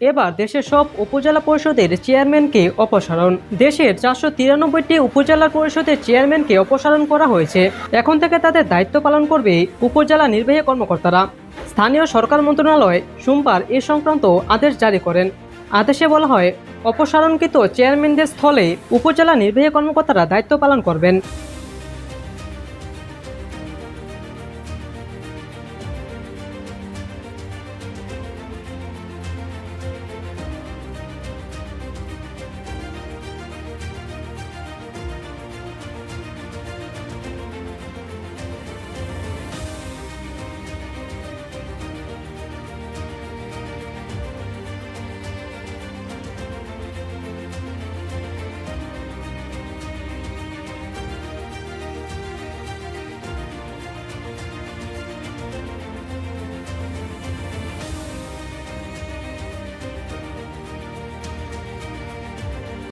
এবার দেশের সব উপজেলা পরিষদের চেয়ারম্যানকে অপসারণ। দেশের চারশো তিরানব্বইটি উপজেলা পরিষদের চেয়ারম্যানকে অপসারণ করা হয়েছে। এখন থেকে তাদের দায়িত্ব পালন করবে উপজেলা নির্বাহী কর্মকর্তারা। স্থানীয় সরকার মন্ত্রণালয় সোমবার এ সংক্রান্ত আদেশ জারি করেন। আদেশে বলা হয়, অপসারণকৃত চেয়ারম্যানদের স্থলে উপজেলা নির্বাহী কর্মকর্তারা দায়িত্ব পালন করবেন।